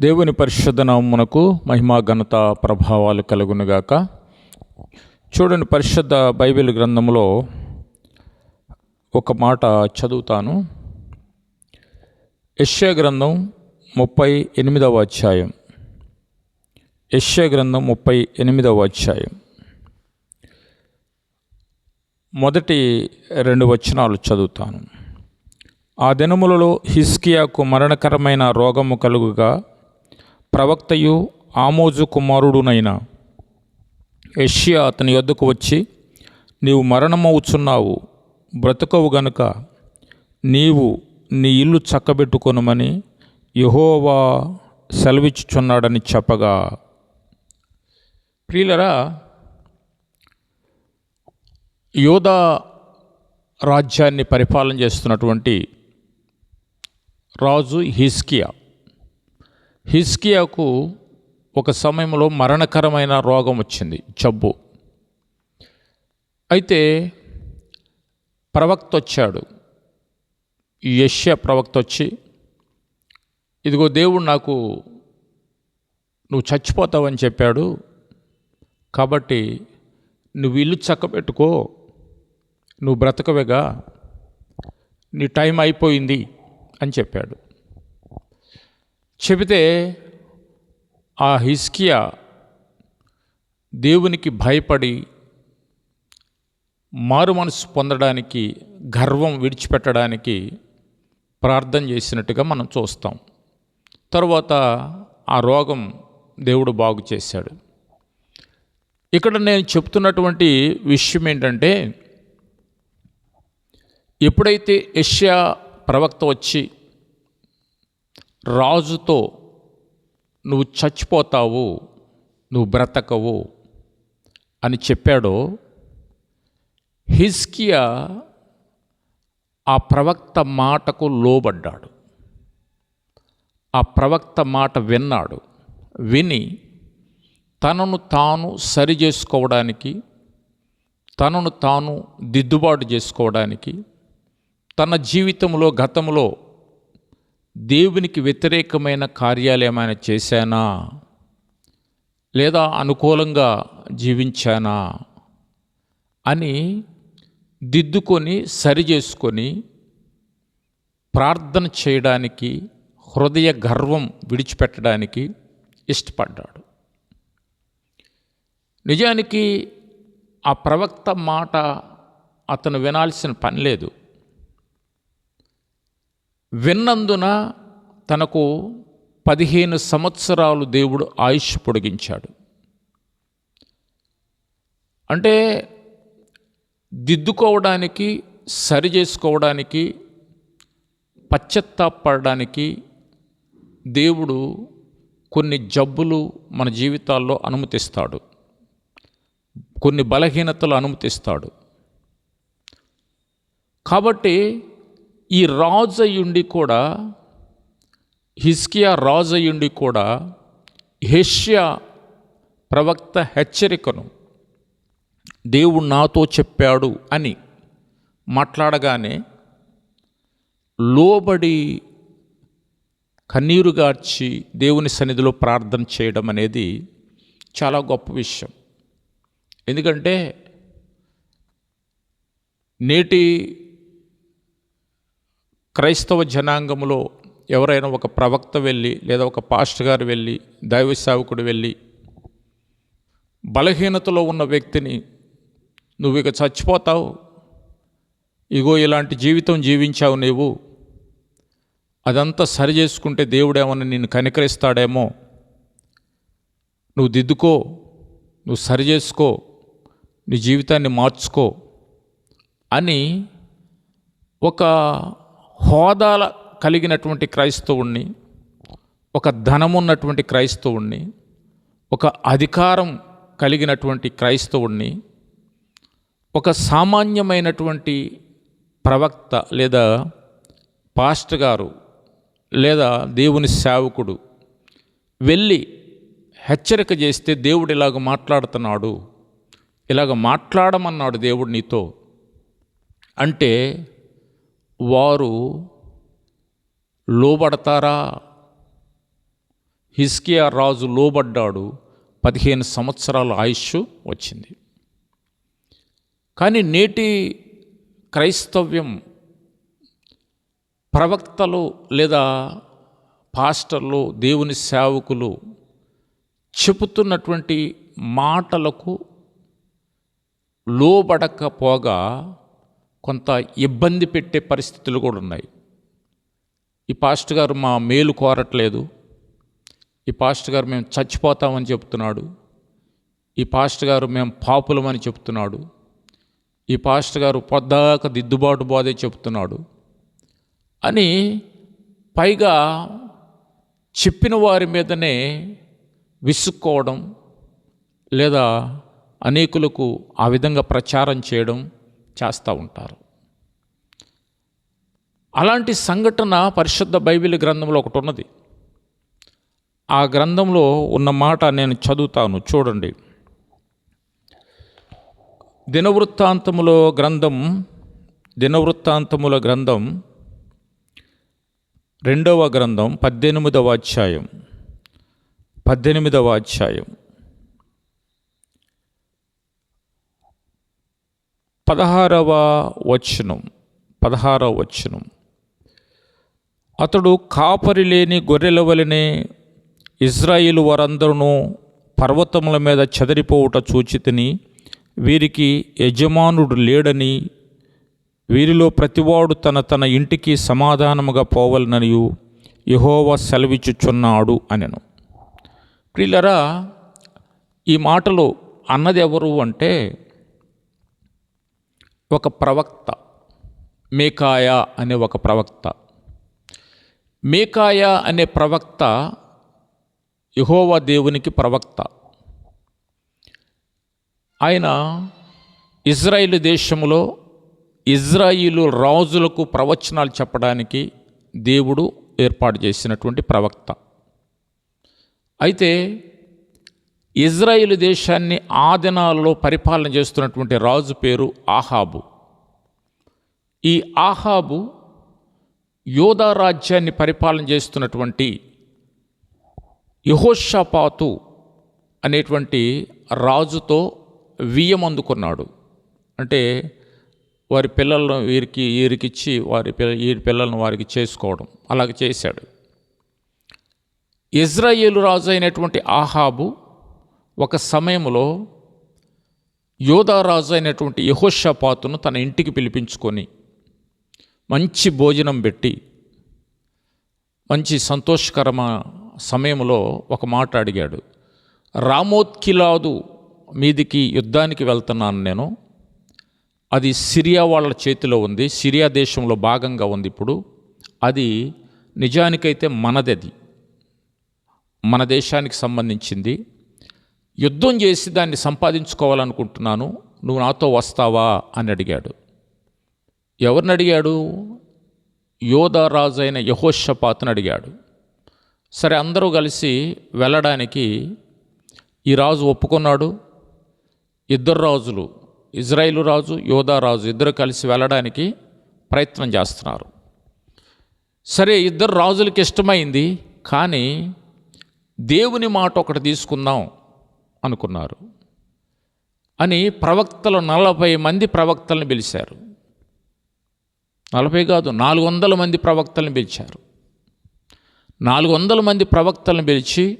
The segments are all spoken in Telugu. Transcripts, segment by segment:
దేవుని పరిశుద్ధ నామమునకు మహిమా ఘనత ప్రభావాలు కలుగునుగాక. చూడండి పరిశుద్ధ బైబిల్ గ్రంథంలో ఒక మాట చదువుతాను. యశ్య గ్రంథం ముప్పై ఎనిమిదవ అధ్యాయం. యశ్య గ్రంథం ముప్పై ఎనిమిదవ అధ్యాయం. మొదటి రెండు వచనాలు చదువుతాను. ఆ దినములలో హిస్కియాకు మరణకరమైన రోగము కలుగుగా ప్రవక్తయు ఆమోజు కుమారుడునైన యష్యా అతని యొద్దకు వచ్చి నీవు మరణమవుచున్నావు బ్రతకవు గనుక నీవు నీ ఇల్లు చక్కబెట్టుకొనుమని యెహోవా సెలవిచ్చుచున్నాడని చెప్పగా. ప్రియులరా యోధా రాజ్యాన్ని పరిపాలన చేస్తున్నటువంటి రాజు హిస్కియా హిస్కియాకు ఒక సమయంలో మరణకరమైన రోగం వచ్చింది జబ్బు. అయితే ప్రవక్త వచ్చాడు. యష్య ప్రవక్త వచ్చి ఇదిగో దేవుడు నాకు నువ్వు చచ్చిపోతావని చెప్పాడు. కాబట్టి నువ్వు ఇల్లు చక్కబెట్టుకో నువ్వు బ్రతకవేగా నీ టైం అయిపోయింది అని చెప్పాడు. చెబితే ఆ హిస్కియా దేవునికి భయపడి మారు మనసు పొందడానికి గర్వం విడిచిపెట్టడానికి ప్రార్థన చేసినట్టుగా మనం చూస్తాం. తర్వాత ఆ రోగం దేవుడు బాగు చేశాడు. ఇక్కడ నేను చెప్తున్నటువంటి విషయం ఏంటంటే ఎప్పుడైతే యష్యా ప్రవక్త వచ్చి రాజుతో నువ్వు చచ్చిపోతావు నువ్వు బ్రతకవు అని చెప్పాడో హిస్కియా ఆ ప్రవక్త మాటకు లోబడ్డాడు. ఆ ప్రవక్త మాట విన్నాడు. విని తనను తాను సరి చేసుకోవడానికి తనను తాను దిద్దుబాటు చేసుకోవడానికి తన జీవితంలో గతంలో దేవునికి వ్యతిరేకమైన కార్యాలు ఏమైనా చేశానా? లేదా అనుకూలంగా జీవించానా? అని దిద్దుకొని సరి చేసుకొని ప్రార్థన చేయడానికి హృదయ గర్వం విడిచిపెట్టడానికి ఇష్టపడ్డాడు. నిజానికి ఆ ప్రవక్త మాట అతను వినాల్సిన పని లేదు. విన్నందున తనకు పదిహేను సంవత్సరాలు దేవుడు ఆయుష్ పొడిగించాడు. అంటే దిద్దుకోవడానికి సరి చేసుకోవడానికి పశ్చత్తాపడడానికి దేవుడు కొన్ని జబ్బులు మన జీవితాల్లో అనుమతిస్తాడు. కొన్ని బలహీనతలు అనుమతిస్తాడు. కాబట్టి ఈ రాజయ్యుండి కూడా హిస్కియా రాజయ్యుండి కూడా హెష్యా ప్రవక్త హెచ్చరికను దేవుడు నాతో చెప్పాడు అని మాట్లాడగానే లోబడి కన్నీరు గార్చి దేవుని సన్నిధిలో ప్రార్థన చేయడం అనేది చాలా గొప్ప విషయం. ఎందుకంటే నేటి క్రైస్తవ జనాంగంలో ఎవరైనా ఒక ప్రవక్త వెళ్ళి లేదా ఒక పాస్టర్ గారు వెళ్ళి దైవ సేవకుడు వెళ్ళి బలహీనతలో ఉన్న వ్యక్తిని నువ్వు ఇక చచ్చిపోతావు ఇగో ఇలాంటి జీవితం జీవించావు నీవు అదంతా సరి చేసుకుంటే దేవుడేమన్నా నిన్ను కనికరిస్తాడేమో నువ్వు దిద్దుకో నువ్వు సరి చేసుకో నీ జీవితాన్ని మార్చుకో అని ఒక హోదాల కలిగినటువంటి క్రైస్తవుణ్ణి ఒక ధనమున్నటువంటి క్రైస్తవుణ్ణి ఒక అధికారం కలిగినటువంటి క్రైస్తవుణ్ణి ఒక సామాన్యమైనటువంటి ప్రవక్త లేదా పాస్టర్ గారు లేదా దేవుని సేవకుడు వెళ్ళి హెచ్చరిక చేస్తే దేవుడు ఇలాగ మాట్లాడుతున్నాడు ఇలాగ మాట్లాడమన్నాడు దేవుడు నీతో. అంటే వారు లోబడతారా? హిస్కియా రాజు లోబడ్డాడు. పదిహేను సంవత్సరాల ఆయుష్ వచ్చింది. కానీ నేటి క్రైస్తవ్యం ప్రవక్తలు లేదా పాస్టర్లు దేవుని సేవకులు చెబుతున్నటువంటి మాటలకు లోబడకపోగా కొంత ఇబ్బంది పెట్టే పరిస్థితులు కూడా ఉన్నాయి. ఈ పాస్ట్ గారు మా మేలు కోరట్లేదు. ఈ పాస్ట్ గారు మేము చచ్చిపోతామని చెప్తున్నాడు. ఈ పాస్ట్ గారు మేము పాపులమని చెప్తున్నాడు. ఈ పాస్ట్ గారు పొద్దాక దిద్దుబాటు బోధే చెప్తున్నాడు అని పైగా చెప్పిన వారి మీదనే విసుక్కోవడం లేదా అనేకులకు ఆ విధంగా ప్రచారం చేయడం చేస్తూ ఉంటారు. అలాంటి సంఘటన పరిశుద్ధ బైబిల్ గ్రంథంలో ఒకటి ఉన్నది. ఆ గ్రంథంలో ఉన్న మాట నేను చదువుతాను చూడండి. దినవృత్తాంతములో గ్రంథం దినవృత్తాంతముల గ్రంథం రెండవ గ్రంథం పద్దెనిమిదవ అధ్యాయం పద్దెనిమిదవ అధ్యాయం. పదహారవ వచనం పదహారవ వచనం. అతడు కాపరి లేని గొర్రెల వలనే ఇజ్రాయిలు వారందరూ పర్వతముల మీద చెదరిపోవుట చూచితిని వీరికి యజమానుడు లేడని వీరిలో ప్రతివాడు తన తన ఇంటికి సమాధానముగా పోవలననియు యహోవ సెలవిచ్చుచున్నాడు అనెను. ప్రియులరా ఈ మాటలు అన్నది ఎవరు అంటే ఒక ప్రవక్త. మేకాయ అనే ఒక ప్రవక్త. మేకాయ అనే ప్రవక్త యహోవా దేవునికి ప్రవక్త. ఆయన ఇజ్రాయిల్ దేశంలో ఇజ్రాయిలు రాజులకు ప్రవచనాలు చెప్పడానికి దేవుడు ఏర్పాటు చేసినటువంటి ప్రవక్త. అయితే ఇజ్రాయిల్ దేశాన్ని ఆ దినాలలో పరిపాలన చేస్తున్నటువంటి రాజు పేరు ఆహాబు ఈ ఆహాబు యోధా రాజ్యాన్ని పరిపాలన చేస్తున్నటువంటి యహోషాపాతు అనేటువంటి రాజుతో వియ్యం అందుకున్నాడు. అంటే వారి పిల్లలను వీరికి వీరికిచ్చి వారి పిల్ల వీరి పిల్లలను వారికి చేసుకోవడం అలాగ చేశాడు. ఇజ్రాయేలు రాజు అయినటువంటి ఆహాబు ఒక సమయంలో యోధారాజు అయినటువంటి యహోషపాతును తన ఇంటికి పిలిపించుకొని మంచి భోజనం పెట్టి మంచి సంతోషకరమ సమయంలో ఒక మాట అడిగాడు రామోత్కిలాదు మీదికి యుద్ధానికి వెళ్తున్నాను నేను. అది సిరియా వాళ్ళ చేతిలో ఉంది సిరియా దేశంలో భాగంగా ఉంది ఇప్పుడు. అది నిజానికైతే మనదది మన దేశానికి సంబంధించింది. యుద్ధం చేసి దాన్ని సంపాదించుకోవాలనుకుంటున్నాను నువ్వు నాతో వస్తావా? అని అడిగాడు. ఎవరిని అడిగాడు? యోధరాజు అయిన యహోషపాత్ని అడిగాడు. సరే అందరూ కలిసి వెళ్ళడానికి ఈ రాజు ఒప్పుకున్నాడు. ఇద్దరు రాజులు ఇజ్రాయిల్ రాజు యోధా రాజు ఇద్దరు కలిసి వెళ్ళడానికి ప్రయత్నం చేస్తున్నారు. సరే ఇద్దరు రాజులకి ఇష్టమైంది కానీ దేవుని మాట ఒకటి తీసుకుందాం. అనుకున్నారు. అని ప్రవక్తలు నలభై మంది ప్రవక్తలను పిలిచారు. నలభై కాదు నాలుగు వందల మంది ప్రవక్తలను పిలిచారు. నాలుగు వందల మంది ప్రవక్తలను పిలిచి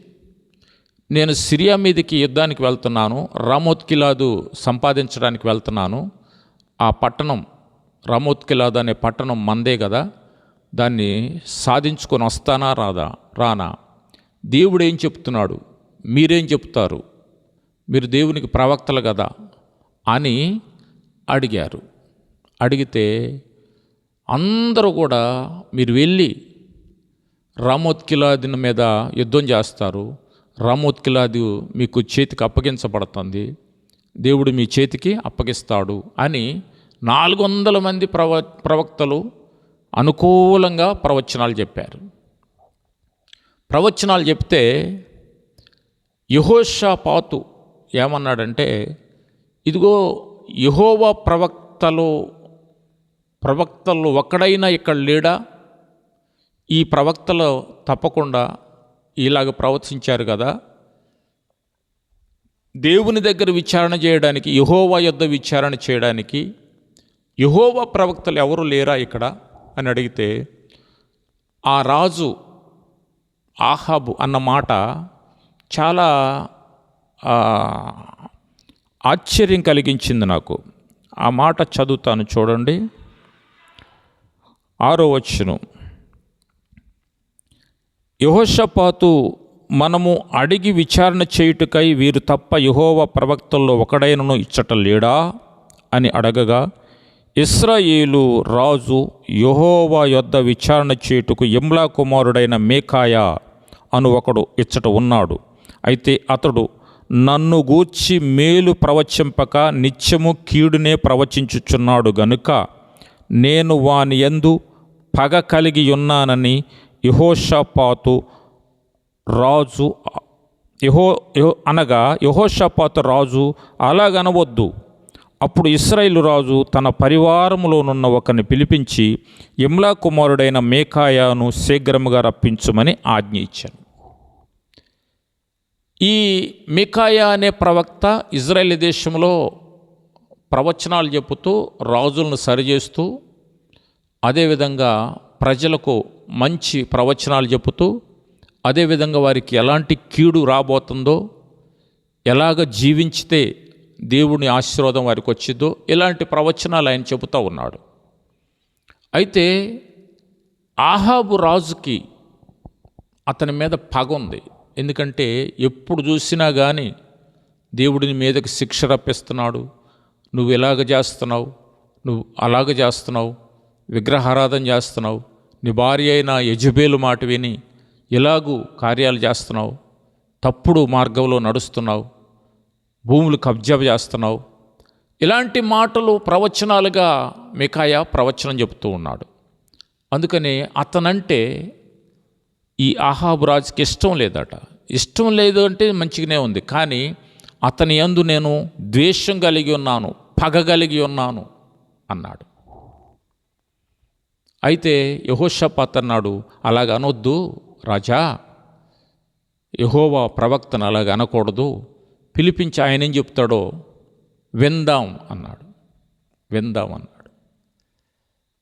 నేను సిరియా మీదకి యుద్ధానికి వెళ్తున్నాను రామోత్కిలాదు సంపాదించడానికి వెళ్తున్నాను ఆ పట్టణం రామోత్కిలాదు అనే పట్టణం మందే కదా దాన్ని సాధించుకొని వస్తానా రాదా రానా? దేవుడు ఏం చెప్తున్నాడు? మీరేం చెప్తారు? మీరు దేవునికి ప్రవక్తలు కదా అని అడిగారు. అడిగితే అందరూ కూడా మీరు వెళ్ళి రామోత్కిలాది మీద యుద్ధం చేస్తారు. రామోత్కిలాది మీకు చేతికి అప్పగించబడుతుంది. దేవుడు మీ చేతికి అప్పగిస్తాడు అని నాలుగు వందల మంది ప్రవ ప్రవక్తలు అనుకూలంగా ప్రవచనాలు చెప్పారు. ప్రవచనాలు చెప్తే యహోషా పాతు ఏమన్నాడంటే ఇదిగో యహోవ ప్రవక్తలు ప్రవక్తలు ఒక్కడైనా ఇక్కడ లేడా? ఈ ప్రవక్తలు తప్పకుండా ఇలాగ ప్రవర్తించారు కదా? దేవుని దగ్గర విచారణ చేయడానికి యహోవా యొద్ద విచారణ చేయడానికి యహోవా ప్రవక్తలు ఎవరు లేరా ఇక్కడ? అని అడిగితే ఆ రాజు ఆహాబు అన్న మాట చాలా ఆశ్చర్యం కలిగించింది నాకు. ఆ మాట చదువుతాను చూడండి. ఆరో వచ్చును యహోషపాతు మనము అడిగి విచారణ చేయుటకై వీరు తప్ప యహోవ ప్రవక్తల్లో ఒకడైనను ఇచ్చట లేడా అని అడగగా ఇస్రాయేలు రాజు యహోవా యొద్ద విచారణ చేయుటకు ఇమ్లా కుమారుడైన మేకాయ అను ఒకడు ఇచ్చట ఉన్నాడు. అయితే అతడు నన్ను గూర్చి మేలు ప్రవచింపక నిత్యము కీడునే ప్రవచించుచున్నాడు గనుక నేను వాని యందు పగ కలిగి ఉన్నానని యహోషపాతు రాజు యహో అనగా యహోషపాతు రాజు అలాగనవద్దు. అప్పుడు ఇస్రాయిల్ రాజు తన పరివారములోనున్న ఒకరిని పిలిపించి ఇమ్లా కుమారుడైన మేకాయాను శీఘ్రముగా రప్పించుమని ఆజ్ఞ ఇచ్చాను. ఈ మికాయా అనే ప్రవక్త ఇజ్రాయేల్ దేశంలో ప్రవచనాలు చెబుతూ రాజులను సరిచేస్తూ అదేవిధంగా ప్రజలకు మంచి ప్రవచనాలు చెబుతూ అదేవిధంగా వారికి ఎలాంటి కీడు రాబోతుందో ఎలాగ జీవించితే దేవుని ఆశీర్వాదం వారికి వచ్చిందో ఇలాంటి ప్రవచనాలు ఆయన చెబుతూ ఉన్నాడు. అయితే ఆహాబు రాజుకి అతని మీద పగ ఉంది. ఎందుకంటే ఎప్పుడు చూసినా కానీ దేవుడిని మీదకి శిక్ష రప్పిస్తున్నాడు. నువ్వు ఇలాగ చేస్తున్నావు? నువ్వు అలాగ చేస్తున్నావు? విగ్రహారాధన చేస్తున్నావు? నీ భార్య అయిన యజుబేలు మాట విని ఇలాగూ కార్యాలు చేస్తున్నావు? తప్పుడు మార్గంలో నడుస్తున్నావు? భూములు కబ్జా చేస్తున్నావు? ఇలాంటి మాటలు ప్రవచనాలుగా మికాయ ప్రవచనం చెబుతూ ఉన్నాడు. అందుకని అతనంటే ఈ ఆహాబు రాజుకి ఇష్టం లేదట. ఇష్టం లేదు అంటే మంచిగానే ఉంది. కానీ అతని యందు నేను ద్వేషం కలిగి ఉన్నాను పగ కలిగి ఉన్నాను అన్నాడు. అయితే యహోషపాత్ అన్నాడు అలాగ అనొద్దు రాజా. యహోవా ప్రవక్తను అలాగ అనకూడదు. పిలిపించి ఆయన ఏం చెప్తాడో విందాం అన్నాడు. విందాం అన్నాడు.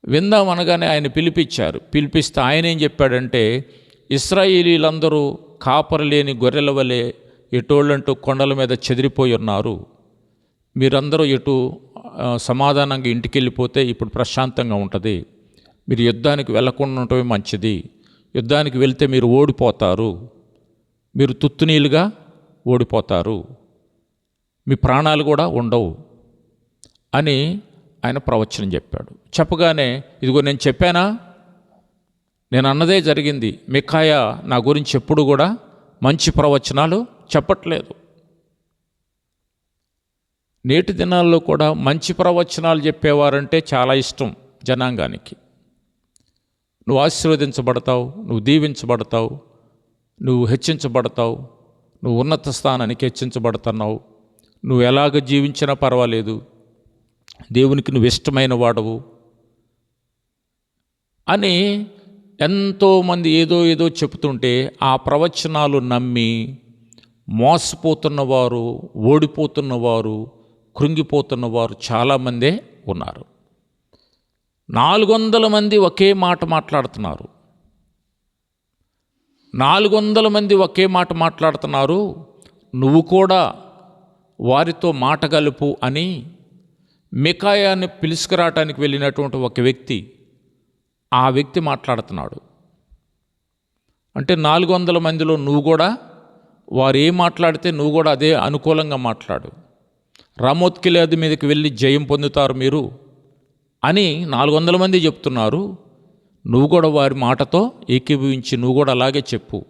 విందాం అనగానే ఆయన పిలిపించారు. పిలిపిస్తే ఆయన ఏం చెప్పాడంటే ఇస్రాయేలీలందరూ కాపరు లేని గొర్రెల వలె ఎటోళ్ళంటూ కొండల మీద చెదిరిపోయి ఉన్నారు. మీరందరూ ఎటు సమాధానంగా ఇంటికి వెళ్ళిపోతే ఇప్పుడు ప్రశాంతంగా ఉంటుంది. మీరు యుద్ధానికి వెళ్ళకుండా ఉండటమే మంచిది. యుద్ధానికి వెళ్తే మీరు ఓడిపోతారు. మీరు తుత్తునీలుగా ఓడిపోతారు. మీ ప్రాణాలు కూడా ఉండవు అని ఆయన ప్రవచనం చెప్పాడు. చెప్పగానే ఇదిగో నేను చెప్పానా? నేను అన్నదే జరిగింది. మిఖాయ నా గురించి ఎప్పుడు కూడా మంచి ప్రవచనాలు చెప్పట్లేదు. నేటి దినాల్లో కూడా మంచి ప్రవచనాలు చెప్పేవారంటే చాలా ఇష్టం జనాంగానికి. నువ్వు ఆశీర్వదించబడతావు నువ్వు దీవించబడతావు నువ్వు హెచ్చించబడతావు నువ్వు ఉన్నత స్థానానికి హెచ్చించబడుతున్నావు. నువ్వు ఎలాగ జీవించినా పర్వాలేదు. దేవునికి నువ్వు ఇష్టమైన వాడవు. అని ఎంతోమంది ఏదో ఏదో చెబుతుంటే ఆ ప్రవచనాలు నమ్మి మోసపోతున్నవారు ఓడిపోతున్నవారు కృంగిపోతున్నవారు చాలామందే ఉన్నారు. నాలుగు వందల మంది ఒకే మాట మాట్లాడుతున్నారు. నాలుగు వందల మంది ఒకే మాట మాట్లాడుతున్నారు నువ్వు కూడా వారితో మాట గలుపు అని మికాయాన్ని పిలుసుకురావటానికి వెళ్ళినటువంటి ఒక వ్యక్తి ఆ వ్యక్తి మాట్లాడుతున్నాడు. అంటే నాలుగు వందల మందిలో నువ్వు కూడా వారు ఏం మాట్లాడితే నువ్వు కూడా అదే అనుకూలంగా మాట్లాడు. రామోత్కిలేది మీదకి వెళ్ళి జయం పొందుతారు మీరు అని నాలుగు వందల మంది చెప్తున్నారు. నువ్వు కూడా వారి మాటతో ఏకీభవించి నువ్వు కూడా అలాగే చెప్పు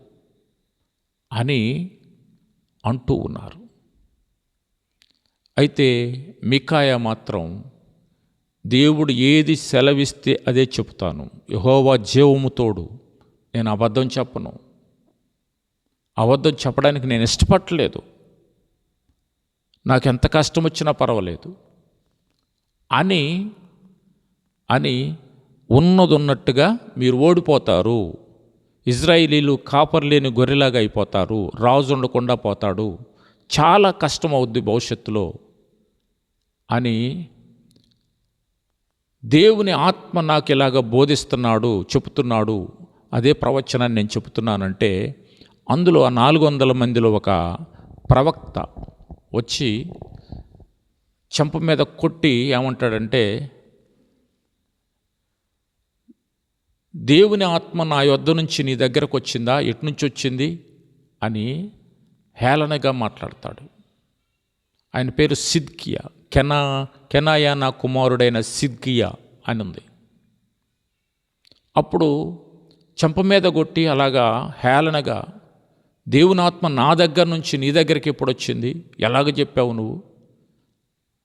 అని అంటూ ఉన్నారు. అయితే మికాయ మాత్రం దేవుడు ఏది సెలవిస్తే అదే చెప్తాను యహోవా జీవము తోడు నేను అబద్ధం చెప్పను. అబద్ధం చెప్పడానికి నేను ఇష్టపడలేదు. నాకు ఎంత కష్టం వచ్చినా పర్వాలేదు. అని అని ఉన్నది ఉన్నట్టుగా మీరు ఓడిపోతారు. ఇజ్రాయిలీలు కాపర్ లేని గొర్రెలాగా అయిపోతారు. రాజు ఉండకుండా పోతాడు. చాలా కష్టం అవుద్ది భవిష్యత్తులో. అని దేవుని ఆత్మ నాకు ఇలాగ బోధిస్తున్నాడు చెబుతున్నాడు అదే ప్రవచనాన్ని నేను చెబుతున్నానంటే అందులో ఆ నాలుగు వందల మందిలో ఒక ప్రవక్త వచ్చి చెంప మీద కొట్టి ఏమంటాడంటే దేవుని ఆత్మ నా యొద్ద నుంచి నీ దగ్గరకు వచ్చిందా? ఎటు నుంచి వచ్చింది? అని హేళనగా మాట్లాడతాడు. ఆయన పేరు సిద్కియా. కెనా కెనాయా నా కుమారుడైన సిద్కియా అని ఉంది అప్పుడు చెంప మీద కొట్టి అలాగా హేళనగా దేవునాత్మ నా దగ్గర నుంచి నీ దగ్గరికి ఎప్పుడు వచ్చింది? ఎలాగ చెప్పావు నువ్వు?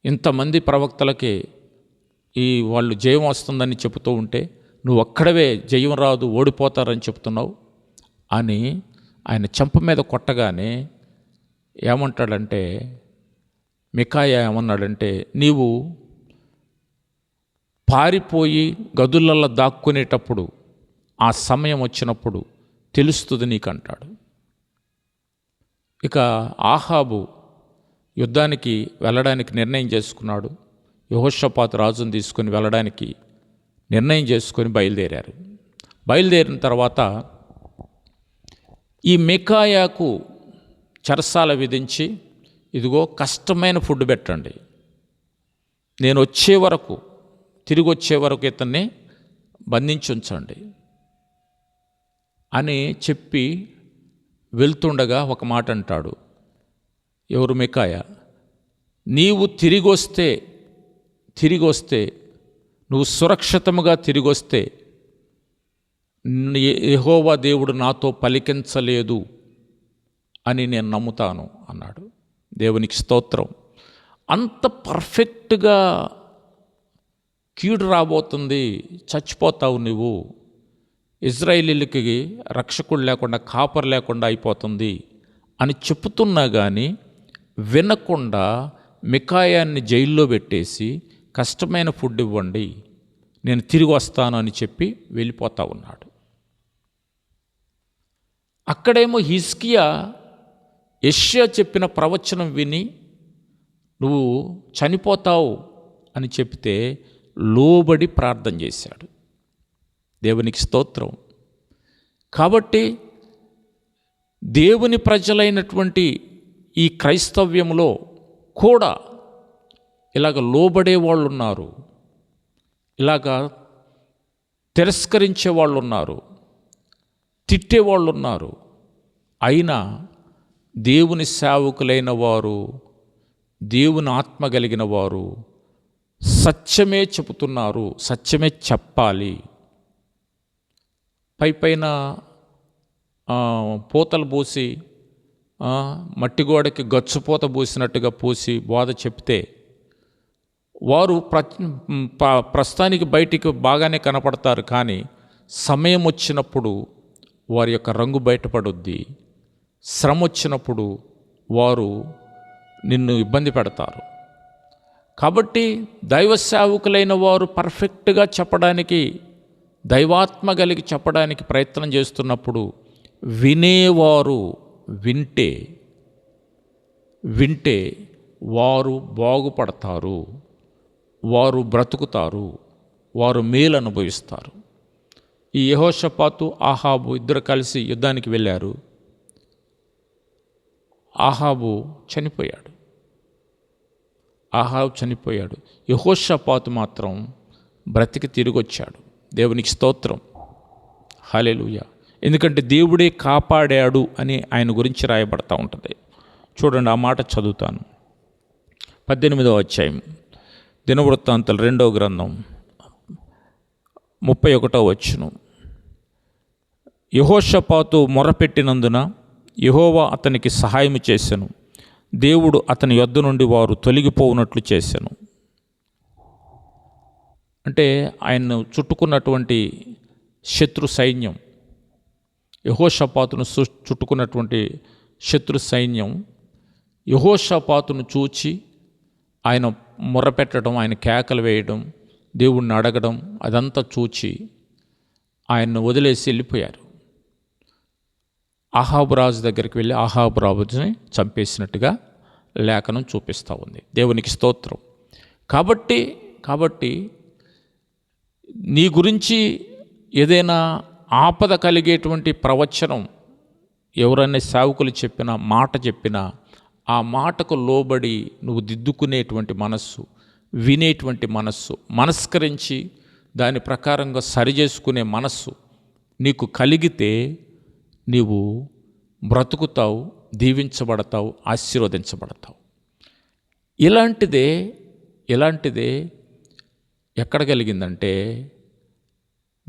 ఇంతమంది ప్రవక్తలకి ఈ వాళ్ళు జయం వస్తుందని చెబుతూ ఉంటే నువ్వు అక్కడవే జయం రాదు ఓడిపోతారని చెప్తున్నావు అని ఆయన చెంప మీద కొట్టగానే ఏమంటాడంటే మికాయ ఏమన్నాడంటే నీవు పారిపోయి గదులల్లో దాక్కునేటప్పుడు ఆ సమయం వచ్చినప్పుడు తెలుస్తుంది నీకంటాడు. ఇక ఆహాబు యుద్ధానికి వెళ్ళడానికి నిర్ణయం చేసుకున్నాడు. యహోషపాత్ రాజును తీసుకొని వెళ్ళడానికి నిర్ణయం చేసుకొని బయలుదేరారు. బయలుదేరిన తర్వాత ఈ మికాయాకు చరసాల విధించి ఇదిగో కష్టమైన ఫుడ్ పెట్టండి. నేను వచ్చే వరకు తిరిగి వచ్చే వరకు ఇతన్ని బంధించి ఉంచండి అని చెప్పి వెళ్తుండగా ఒక మాట అంటాడు. ఎవరు మికాయ నీవు తిరిగి వస్తే తిరిగి వస్తే నువ్వు సురక్షితముగా తిరిగి వస్తే యహోవా దేవుడు నాతో పలికించలేదు అని నేను నమ్ముతాను అన్నాడు. దేవునికి స్తోత్రం. అంత పర్ఫెక్ట్గా కీడు రాబోతుంది చచ్చిపోతావు నువ్వు. ఇజ్రాయిలీలకి రక్షకుడు లేకుండా కాపర్ లేకుండా అయిపోతుంది అని చెప్తున్నా కానీ వినకుండా మికాయాన్ని జైల్లో పెట్టేసి కష్టమైన ఫుడ్ ఇవ్వండి నేను తిరిగి వస్తాను అని చెప్పి వెళ్ళిపోతా ఉన్నాడు. అక్కడేమో హిస్కియా యష్యా చెప్పిన ప్రవచనం విని నువ్వు చనిపోతావు అని చెప్తే లోబడి ప్రార్థన చేశాడు. దేవునికి స్తోత్రం. కాబట్టి దేవుని ప్రజలైనటువంటి ఈ క్రైస్తవ్యంలో కూడా ఇలాగ లోబడే వాళ్ళు ఉన్నారు ఇలాగ తిరస్కరించే వాళ్ళు ఉన్నారు తిట్టేవాళ్ళు ఉన్నారు అయినా దేవుని సేవకులైన వారు దేవుని ఆత్మ కలిగిన వారు సత్యమే చెబుతున్నారు సత్యమే చెప్పాలి. పై పైన పూతలు పూసి మట్టిగోడకి మట్టి గోడకి గచ్చుపోత పూసినట్టుగా పోసి బోధ చెప్తే వారు ప్ర ప్రస్తుతానికి బయటికి బాగానే కనపడతారు కానీ సమయం వచ్చినప్పుడు వారి యొక్క రంగు బయటపడుద్ది. శ్రమ వచ్చినప్పుడు వారు నిన్ను ఇబ్బంది పెడతారు. కాబట్టి దైవ సేవకులైన వారు పర్ఫెక్ట్గా చెప్పడానికి దైవాత్మ కలిగి చెప్పడానికి ప్రయత్నం చేస్తున్నప్పుడు వినేవారు వింటే వింటే వారు బాగుపడతారు వారు బ్రతుకుతారు వారు మేలు అనుభవిస్తారు ఈ యహోషపాతు ఆహాబు ఇద్దరు కలిసి యుద్ధానికి వెళ్ళారు. ఆహాబు చనిపోయాడు. ఆహాబు చనిపోయాడు. యహోషపాతు మాత్రం బ్రతికి తిరిగి వచ్చాడు దేవునికి స్తోత్రం. హాలేలుయ ఎందుకంటే దేవుడే కాపాడాడు అని ఆయన గురించి రాయబడతా ఉంటుంది. చూడండి ఆ మాట చదువుతాను. పద్దెనిమిదవ అధ్యాయం. దినవృత్తాంతలు రెండవ గ్రంథం. ముప్పై ఒకటో వచ్చును యహోషపాతు మొరపెట్టినందున యహోవా అతనికి సహాయం చేశాను దేవుడు అతని యొద్ద నుండి వారు తొలగిపోవునట్లు చేశాను అంటే ఆయన్ను చుట్టుకున్నటువంటి శత్రు సైన్యం యహోషపాతును చుట్టుకున్నటువంటి శత్రు సైన్యం యహోషపాతును చూచి ఆయన మొరపెట్టడం ఆయన కేకలు వేయడం దేవుణ్ణి అడగడం అదంతా చూచి ఆయన్ను వదిలేసి వెళ్ళిపోయారు. ఆహాబు రాజు దగ్గరికి వెళ్ళి అహాబు రాజుని చంపేసినట్టుగా లేఖనం చూపిస్తూ ఉంది. దేవునికి స్తోత్రం. కాబట్టి కాబట్టి నీ గురించి ఏదైనా ఆపద కలిగేటువంటి ప్రవచనం ఎవరైనా సేవకులు చెప్పినా మాట చెప్పినా ఆ మాటకు లోబడి నువ్వు దిద్దుకునేటువంటి మనస్సు వినేటువంటి మనస్సు మనస్కరించి దాని ప్రకారంగా సరిచేసుకునే మనస్సు నీకు కలిగితే నీవు బ్రతుకుతావు దీవించబడతావు ఆశీర్వదించబడతావు. ఇలాంటిదే ఇలాంటిదే ఎక్కడ కలిగిందంటే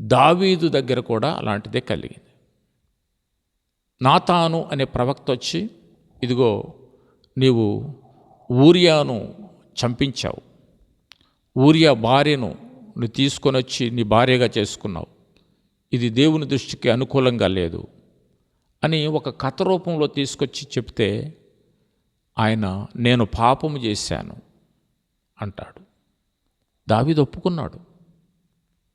దావీదు దగ్గర కూడా అలాంటిదే కలిగింది. నాతాను అనే ప్రవక్త వచ్చి ఇదిగో నీవు ఊరియాను చంపించావు. ఊరియా భార్యను నువ్వు తీసుకొని వచ్చి నీ భార్యగా చేసుకున్నావు. ఇది దేవుని దృష్టికి అనుకూలంగా లేదు. అని ఒక కథ రూపంలో తీసుకొచ్చి చెప్తే ఆయన నేను పాపము చేశాను అంటాడు. దావీదు ఒప్పుకున్నాడు.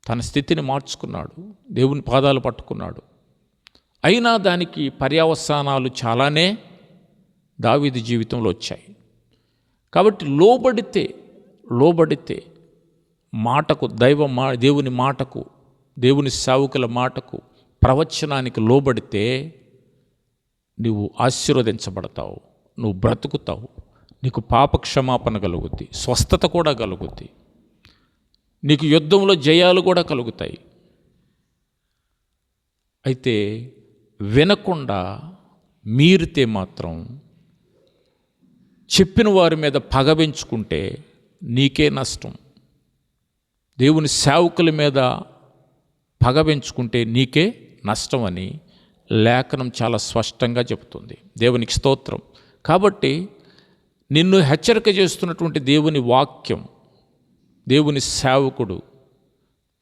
తన స్థితిని మార్చుకున్నాడు. దేవుని పాదాలు పట్టుకున్నాడు. అయినా దానికి పర్యావసానాలు చాలానే దావీది జీవితంలో వచ్చాయి. కాబట్టి లోబడితే లోబడితే మాటకు దైవ మా దేవుని మాటకు దేవుని సావుకుల మాటకు ప్రవచనానికి లోబడితే నువ్వు ఆశీర్వదించబడతావు. నువ్వు బ్రతుకుతావు. నీకు పాప క్షమాపణ కలుగుద్ది. స్వస్థత కూడా కలుగుద్ది. నీకు యుద్ధంలో జయాలు కూడా కలుగుతాయి. అయితే వినకుండా మీరితే మాత్రం చెప్పిన వారి మీద పగ పెంచుకుంటే నీకే నష్టం. దేవుని సేవకుల మీద పగ పెంచుకుంటే నీకే నష్టం అని లేఖనం చాలా స్పష్టంగా చెబుతుంది. దేవునికి స్తోత్రం. కాబట్టి నిన్ను హెచ్చరిక చేస్తున్నటువంటి దేవుని వాక్యం దేవుని సేవకుడు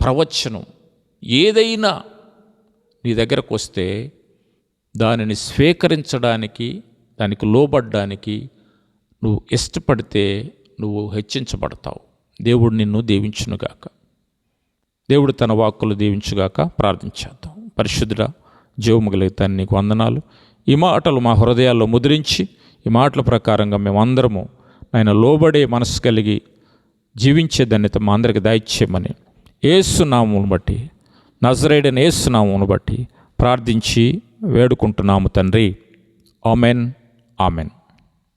ప్రవచనం ఏదైనా నీ దగ్గరకు వస్తే దానిని స్వీకరించడానికి దానికి లోబడ్డానికి నువ్వు ఇష్టపడితే నువ్వు హెచ్చించబడతావు. దేవుడు నిన్ను దీవించునుగాక. దేవుడు తన వాక్కులు దీవించుగాక ప్రార్థించేద్దాం. పరిశుద్ధుడ జీవముగలిగితే నీకు వందనాలు. ఈ మాటలు మా హృదయాల్లో ముద్రించి ఈ మాటల ప్రకారంగా మేమందరము ఆయన లోబడే మనసు కలిగి జీవించే ధన్యత మా అందరికి దయచేయమని ఏసునామమును బట్టి నజరేడని ఏసునామును బట్టి ప్రార్థించి వేడుకుంటున్నాము తండ్రి. ఆమెన్. ఆమెన్.